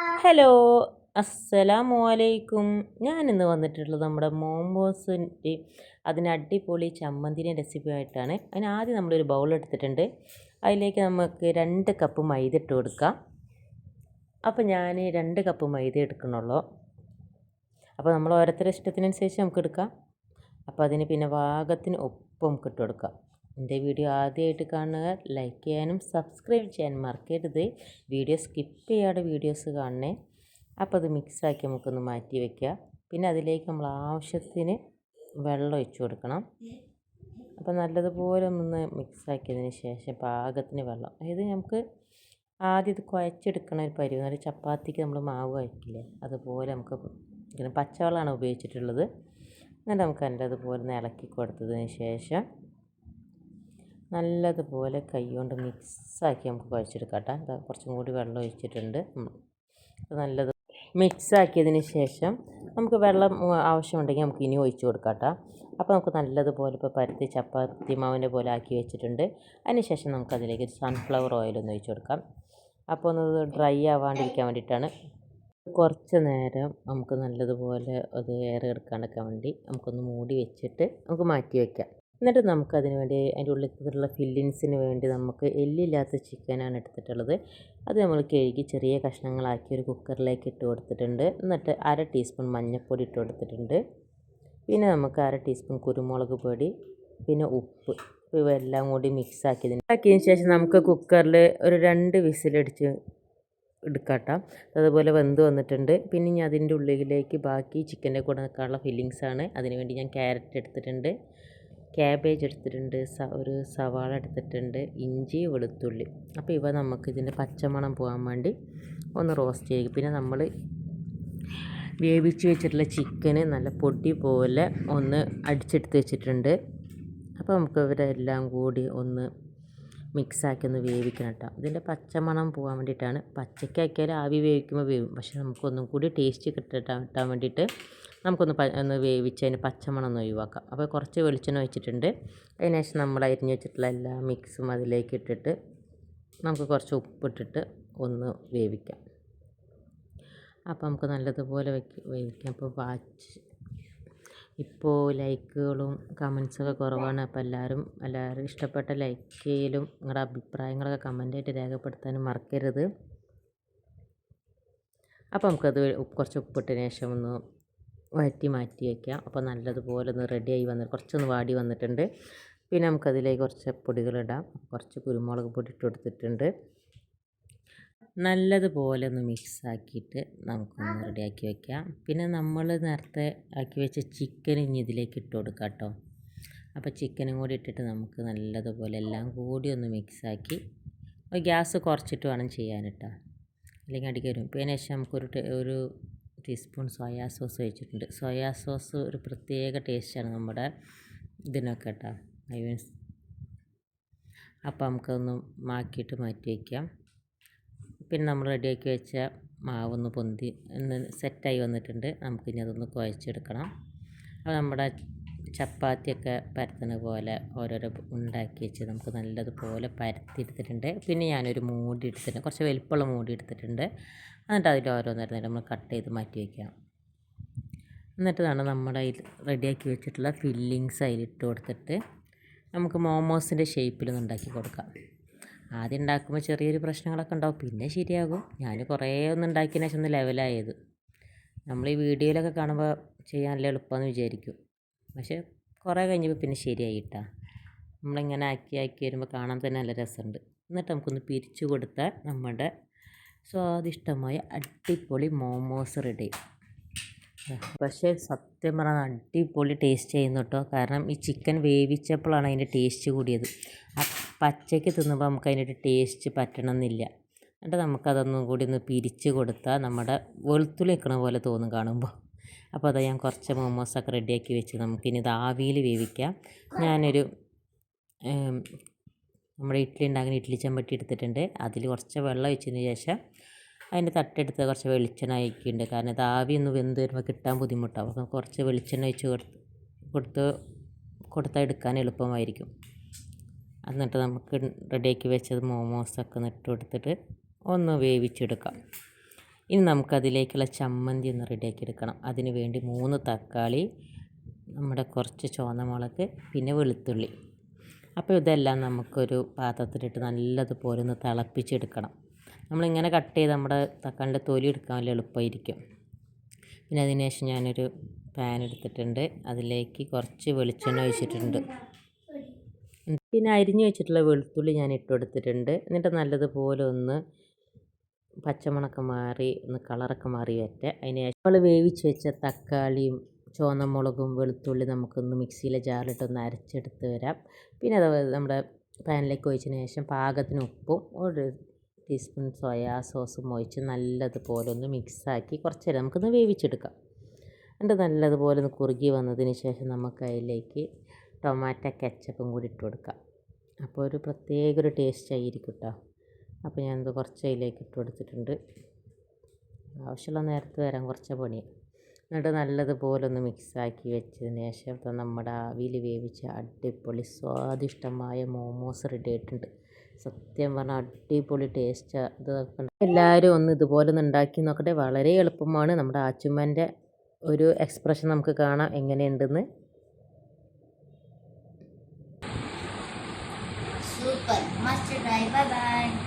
Hello അസ്സലാമു അലൈക്കും ഞാനിന്ന് വന്നിട്ടുള്ളത് നമ്മുടെ മോമോസിന്റെ അതിന് അടിപൊളി ചമ്മന്തിന്റെ റെസിപ്പി ആയിട്ടാണ് അതിന് ആദ്യം നമ്മളൊരു ബൗൾ എടുത്തിട്ടുണ്ട്. അതിലേക്ക് നമുക്ക് രണ്ട് കപ്പ് മൈദ ഇട്ട് കൊടുക്കാം. അപ്പോൾ ഞാൻ രണ്ട് കപ്പ് മൈദ എടുക്കണുള്ളൂ. അപ്പോൾ നമ്മൾ ഓരോരുത്തരുടെ ഇഷ്ടത്തിനനുസരിച്ച് നമുക്ക് എടുക്കാം. അപ്പോൾ അതിന് പിന്നെ വാഗത്തിന് ഉപ്പ് നമുക്ക് ഇട്ട് കൊടുക്കാം. എന്റെ വീഡിയോ ആദ്യമായിട്ട് കാണുക ലൈക്ക് ചെയ്യാനും സബ്സ്ക്രൈബ് ചെയ്യാനും മറക്കരുത്. വീഡിയോ സ്കിപ്പ് ചെയ്യാതെ വീഡിയോസ് കാണണേ. അപ്പോൾ അത് മിക്സാക്കി നമുക്കൊന്ന് മാറ്റി വയ്ക്കുക പിന്നെ അതിലേക്ക് നമ്മൾ ആവശ്യത്തിന് വെള്ളം ഒഴിച്ച് കൊടുക്കണം. അപ്പോൾ നല്ലതുപോലെ ഒന്ന് മിക്സാക്കിയതിന് ശേഷം പാകത്തിന് വെള്ളം. അതായത് നമുക്ക് ആദ്യം ഇത് കുഴച്ചെടുക്കണ ഒരു പരിവ്. നല്ല ചപ്പാത്തിക്ക് നമ്മൾ മാവ് കഴിക്കില്ലേ? അതുപോലെ നമുക്ക് ഇങ്ങനെ പച്ചവെള്ളമാണ് ഉപയോഗിച്ചിട്ടുള്ളത്. എന്നിട്ട് നമുക്ക് അതിന്റെ അതുപോലെ ഒന്ന് ഇളക്കി കൊടുത്തതിന് ശേഷം നല്ലതുപോലെ കൈ കൊണ്ട് മിക്സാക്കി നമുക്ക് കുഴച്ചെടുക്കാം കേട്ടോ കുറച്ചും കൂടി വെള്ളം ഒഴിച്ചിട്ടുണ്ട് നല്ലത് മിക്സാക്കിയതിന് ശേഷം നമുക്ക് വെള്ളം ആവശ്യമുണ്ടെങ്കിൽ നമുക്ക് ഇനി ഒഴിച്ചു കൊടുക്കാം കേട്ടോ അപ്പോൾ നമുക്ക് നല്ലതുപോലെ ഇപ്പോൾ പരുത്തി ചപ്പാത്തി മാവിന്റെ പോലെ ആക്കി വെച്ചിട്ടുണ്ട്. അതിന് ശേഷം നമുക്കതിലേക്ക് സൺഫ്ലവർ ഓയിൽ ഒന്ന് ഒഴിച്ചു കൊടുക്കാം. അപ്പോൾ ഒന്ന് ഡ്രൈ ആവാണ്ടിരിക്കാൻ വേണ്ടിയിട്ടാണ്. കുറച്ച് നേരം നമുക്ക് നല്ലതുപോലെ അത് എയർ എടുക്കാണ്ടൊക്കെ വേണ്ടി നമുക്കൊന്ന് മൂടി വെച്ചിട്ട് നമുക്ക് മാറ്റി വയ്ക്കാം എന്നിട്ട് നമുക്കതിന് വേണ്ടി അതിന്റെ ഉള്ളിലുള്ള ഫില്ലിങ്സിന് വേണ്ടി നമുക്ക് എല്ലില്ലാത്ത ചിക്കനാണ് എടുത്തിട്ടുള്ളത്. അത് നമ്മൾ കഴുകി ചെറിയ കഷ്ണങ്ങളാക്കി ഒരു കുക്കറിലേക്ക് ഇട്ട് കൊടുത്തിട്ടുണ്ട്. എന്നിട്ട് അര ടീസ്പൂൺ മഞ്ഞൾപ്പൊടി ഇട്ട് കൊടുത്തിട്ടുണ്ട്. പിന്നെ നമുക്ക് അര ടീസ്പൂൺ കുരുമുളക് പൊടി പിന്നെ ഉപ്പ് ഇവയെല്ലാം കൂടി മിക്സ് ആക്കിയതിന് ആക്കിയതിന് ശേഷം നമുക്ക് കുക്കറിൽ ഒരു രണ്ട് വിസിലടിച്ച് എടുക്കാട്ടാം. അതുപോലെ വെന്ത് വന്നിട്ടുണ്ട്. പിന്നെ ഞാൻ അതിന്റെ ഉള്ളിലേക്ക് ബാക്കി ചിക്കന്റെ കൂടെ നിൽക്കാനുള്ള ഫില്ലിങ്സാണ് അതിനുവേണ്ടി ഞാൻ ക്യാരറ്റ് എടുത്തിട്ടുണ്ട്. ക്യാബേജ് എടുത്തിട്ടുണ്ട് ഒരു സവാള എടുത്തിട്ടുണ്ട് ഇഞ്ചി വെളുത്തുള്ളി. അപ്പോൾ ഇവ നമുക്ക് ഇതിന്റെ പച്ചമണം പോകാൻ വേണ്ടി ഒന്ന് റോസ്റ്റ് ചെയ്യും പിന്നെ നമ്മൾ വേവിച്ച് വെച്ചിട്ടുള്ള ചിക്കന് നല്ല പൊടി പോലെ ഒന്ന് അടിച്ചെടുത്ത് വെച്ചിട്ടുണ്ട്. അപ്പോൾ നമുക്ക് ഇവരെല്ലാം കൂടി ഒന്ന് മിക്സാക്കി ഒന്ന് വേവിക്കണം കേട്ടോ ഇതിന്റെ പച്ചമണം പോകാൻ വേണ്ടിയിട്ടാണ്. പച്ചക്കാക്കിയാൽ ആവി വേവിക്കുമ്പോൾ വേവും. പക്ഷേ നമുക്കൊന്നും കൂടി ടേസ്റ്റ് കിട്ടാൻ കിട്ടാൻ വേണ്ടിയിട്ട് നമുക്കൊന്ന് ഒന്ന് വേവിച്ച് അതിന് പച്ചമണം ഒന്ന് ഒഴിവാക്കാം. അപ്പോൾ കുറച്ച് വെളിച്ചെണ്ണ വെച്ചിട്ടുണ്ട് അതിന് ശേഷം നമ്മൾ അരിഞ്ഞ് വെച്ചിട്ടുള്ള എല്ലാ മിക്സും അതിലേക്ക് ഇട്ടിട്ട് നമുക്ക് കുറച്ച് ഉപ്പിട്ടിട്ട് ഒന്ന് വേവിക്കാം. അപ്പോൾ നമുക്ക് നല്ലതുപോലെ വേവിക്കാം. അപ്പോൾ വാച്ച് ഇപ്പോൾ ലൈക്കുകളും കമൻസൊക്കെ കുറവാണ്. അപ്പോൾ എല്ലാവരും എല്ലാവരും ഇഷ്ടപ്പെട്ട ലൈക്ക് ചെയ്യലും നിങ്ങളുടെ അഭിപ്രായങ്ങളൊക്കെ കമന്റായിട്ട് രേഖപ്പെടുത്താനും മറക്കരുത്. അപ്പോൾ നമുക്കത് കുറച്ച് ഉപ്പിട്ടതിന് ശേഷം ഒന്ന് വഴറ്റി മാറ്റി വയ്ക്കാം. അപ്പോൾ നല്ലതുപോലെ ഒന്ന് റെഡിയായി വന്ന് കുറച്ചൊന്ന് വാടി വന്നിട്ടുണ്ട്. പിന്നെ നമുക്കതിലേക്ക് കുറച്ച് പൊടികളിടാം കുറച്ച് കുരുമുളക് പൊടി ഇട്ട് കൊടുത്തിട്ടുണ്ട്. നല്ലതുപോലെ ഒന്ന് മിക്സാക്കിയിട്ട് നമുക്കൊന്ന് റെഡിയാക്കി വെക്കാം. പിന്നെ നമ്മൾ നേരത്തെ ആക്കി വെച്ച ചിക്കൻ ഇനി ഇതിലേക്ക് ഇട്ട് കൊടുക്കാം കേട്ടോ. അപ്പോൾ ചിക്കനും കൂടി ഇട്ടിട്ട് നമുക്ക് നല്ലതുപോലെ എല്ലാം കൂടി ഒന്ന് മിക്സാക്കി ഗ്യാസ് കുറച്ചിട്ട് വേണം ചെയ്യാൻ കേട്ടോ. അല്ലെങ്കിൽ അടിക്ക് വരും. പിന്നെ ശേഷം നമുക്കൊരു ഒരു ടീസ്പൂൺ സോയാ സോസ് ഒഴിച്ചിട്ടുണ്ട്. സോയാ സോസ് ഒരു പ്രത്യേക ടേസ്റ്റാണ് നമ്മുടെ ഇതിനൊക്കെ കേട്ടോ. I means. അപ്പോൾ നമുക്കൊന്ന് മാക്കിയിട്ട് മാറ്റി വയ്ക്കാം. പിന്നെ നമ്മൾ റെഡിയാക്കി വെച്ച മാവൊന്ന് പൊന്തി ഒന്ന് സെറ്റായി വന്നിട്ടുണ്ട്. നമുക്കിനി അതൊന്ന് കുഴച്ചെടുക്കണം. അപ്പോൾ നമ്മുടെ ചപ്പാത്തിയൊക്കെ പരത്തുന്ന പോലെ ഓരോരോ ഉണ്ടാക്കി വെച്ച് നമുക്ക് നല്ലതുപോലെ പരത്തി എടുത്തിട്ടുണ്ട് പിന്നെ ഞാനൊരു മൂടി എടുത്തിട്ടുണ്ട്. കുറച്ച് വലിപ്പമുള്ള മൂടി എടുത്തിട്ടുണ്ട്. എന്നിട്ട് അതിൽ ഓരോന്നേരം നമ്മൾ കട്ട് ചെയ്ത് മാറ്റി വയ്ക്കാം. എന്നിട്ടതാണ് നമ്മുടെ റെഡിയാക്കി വെച്ചിട്ടുള്ള ഫില്ലിങ്സ് അതിലിട്ട് കൊടുത്തിട്ട് നമുക്ക് മോമോസിന്റെ ഷേപ്പിലൊന്ന് ഉണ്ടാക്കി കൊടുക്കാം. ആദ്യം ഉണ്ടാക്കുമ്പോൾ ചെറിയൊരു പ്രശ്നങ്ങളൊക്കെ ഉണ്ടാവും. പിന്നെ ശരിയാകും. ഞാൻ കുറേ ഒന്ന് ഉണ്ടാക്കിയതിന് ശേഷം ഒന്ന് ലെവലായത്. നമ്മൾ ഈ വീഡിയോയിലൊക്കെ കാണുമ്പോൾ ചെയ്യാൻ നല്ല എളുപ്പമെന്ന് വിചാരിക്കും. പക്ഷേ കുറേ കഴിഞ്ഞപ്പോൾ പിന്നെ ശരിയായിട്ടാ. നമ്മളിങ്ങനെ ആക്കി ആക്കി വരുമ്പോൾ കാണാൻ തന്നെ നല്ല രസമുണ്ട്. എന്നിട്ട് നമുക്കൊന്ന് പിരിച്ചു കൊടുത്താൽ നമ്മുടെ സ്വാദിഷ്ടമായ അടിപൊളി മോമോസ് റെഡി. പക്ഷേ സത്യം പറഞ്ഞാൽ അടിപൊളി ടേസ്റ്റ് ചെയ്യുന്നു കേട്ടോ. കാരണം ഈ ചിക്കൻ വേവിച്ചപ്പോഴാണ് അതിന്റെ ടേസ്റ്റ് കൂടിയത്. പച്ചയ്ക്ക് തിന്നുമ്പോൾ നമുക്ക് അതിനൊരു ടേസ്റ്റ് പറ്റണമെന്നില്ല എന്നിട്ട് നമുക്കതൊന്നും കൂടി ഒന്ന് പിരിച്ച് കൊടുത്താൽ നമ്മുടെ വെളുത്തുള്ളി വെക്കണ പോലെ തോന്നും കാണുമ്പോൾ അപ്പോൾ അതാ ഞാൻ കുറച്ച് മോമോസൊക്കെ റെഡിയാക്കി വെച്ച് നമുക്കിനി ദാവിയിൽ വേവിക്കാം. ഞാനൊരു നമ്മുടെ ഇഡ്ഡലി ഉണ്ടാക്കുന്ന ഇഡ്ഡലി ചെമ്പട്ടി എടുത്തിട്ടുണ്ട്. അതിൽ കുറച്ച് വെള്ളം ഒഴിച്ചതിന് ശേഷം അതിന്റെ തട്ടെടുത്ത് കുറച്ച് വെളിച്ചെണ്ണ ഒഴിക്കുന്നുണ്ട് കാരണം ദാവി ഒന്ന് വെന്ത് വരുമ്പോൾ കിട്ടാൻ ബുദ്ധിമുട്ടാവും. അപ്പോൾ കുറച്ച് വെളിച്ചെണ്ണ ഒഴിച്ച് കൊടുത്ത് കൊടുത്ത് കൊടുത്താൽ എടുക്കാൻ എളുപ്പമായിരിക്കും. എന്നിട്ട് നമുക്ക് റെഡിയാക്കി വെച്ചത് മോമോസൊക്കെ ഇട്ട് കൊടുത്തിട്ട് ഒന്ന് വേവിച്ചെടുക്കാം. ഇനി നമുക്കതിലേക്കുള്ള ചമ്മന്തി ഒന്ന് റെഡിയാക്കി എടുക്കണം. അതിന് വേണ്ടി മൂന്ന് തക്കാളി നമ്മുടെ കുറച്ച് ചുവന്ന മുളക് പിന്നെ വെളുത്തുള്ളി. അപ്പോൾ ഇതെല്ലാം നമുക്കൊരു പാത്രത്തിലിട്ട് നല്ലതുപോലെ ഒന്ന് തിളപ്പിച്ചെടുക്കണം. നമ്മളിങ്ങനെ കട്ട് ചെയ്ത് നമ്മുടെ തക്കാളിന്റെ തൊലി എടുക്കാൻ വലിയ എളുപ്പമായിരിക്കും. പിന്നെ അതിനുശേഷം ഞാനൊരു പാൻ എടുത്തിട്ടുണ്ട്. അതിലേക്ക് കുറച്ച് വെളിച്ചെണ്ണ ഒഴിച്ചിട്ടുണ്ട്. പിന്നെ അരിഞ്ഞു വെച്ചിട്ടുള്ള വെളുത്തുള്ളി ഞാൻ ഇട്ട് കൊടുത്തിട്ടുണ്ട്. എന്നിട്ട് നല്ലതുപോലെ ഒന്ന് പച്ചമണക്കം മാറി ഒന്ന് കളറൊക്കെ മാറി വരട്ടെ. അതിന് നമ്മൾ വേവിച്ച് വെച്ച തക്കാളിയും ചുവന്ന മുളകും വെളുത്തുള്ളി നമുക്കൊന്ന് മിക്സിയിലെ ജാറിലിട്ടൊന്ന് അരച്ചെടുത്ത് വരാം. പിന്നെ അതുപോലെ നമ്മുടെ പാനിലേക്ക് ഒഴിച്ചതിന് ശേഷം പാകത്തിന് ഉപ്പും ഒരു ടീസ്പൂൺ സോയാ സോസും ഒഴിച്ച് നല്ലതുപോലെ ഒന്ന് മിക്സാക്കി കുറച്ച് നേരം നമുക്കൊന്ന് വേവിച്ചെടുക്കാം. എന്നിട്ട് നല്ലതുപോലെ ഒന്ന് കുറുകി വന്നതിന് ശേഷം നമുക്ക് അതിലേക്ക് ടൊമാറ്റോ കെച്ചപ്പും കൂടി ഇട്ട് കൊടുക്കാം അപ്പോൾ ഒരു പ്രത്യേക ഒരു ടേസ്റ്റ് ആയിരിക്കും കേട്ടോ അപ്പോൾ ഞാനത് കുറച്ച് അതിലേക്ക് ഇട്ട് കൊടുത്തിട്ടുണ്ട്. ആവശ്യമുള്ള നേരത്ത് വരാൻ കുറച്ച് പണി എന്നിട്ട് നല്ലതുപോലെ ഒന്ന് മിക്സാക്കി വെച്ചതിന് ശേഷം ഇപ്പം നമ്മുടെ ആവിയിൽ വേവിച്ച അടിപൊളി സ്വാദിഷ്ടമായ മോമോസ് റെഡി ആയിട്ടുണ്ട്. സത്യം പറഞ്ഞാൽ അടിപൊളി ടേസ്റ്റ് ഇത് എല്ലാവരും ഒന്ന് ഇതുപോലെ ഒന്ന് ഉണ്ടാക്കി നോക്കട്ടെ. വളരെ എളുപ്പമാണ്. നമ്മുടെ ആച്ചുമ്മന്റെ ഒരു എക്സ്പ്രഷൻ നമുക്ക് കാണാം എങ്ങനെയുണ്ടെന്ന്. Must try. Bye bye.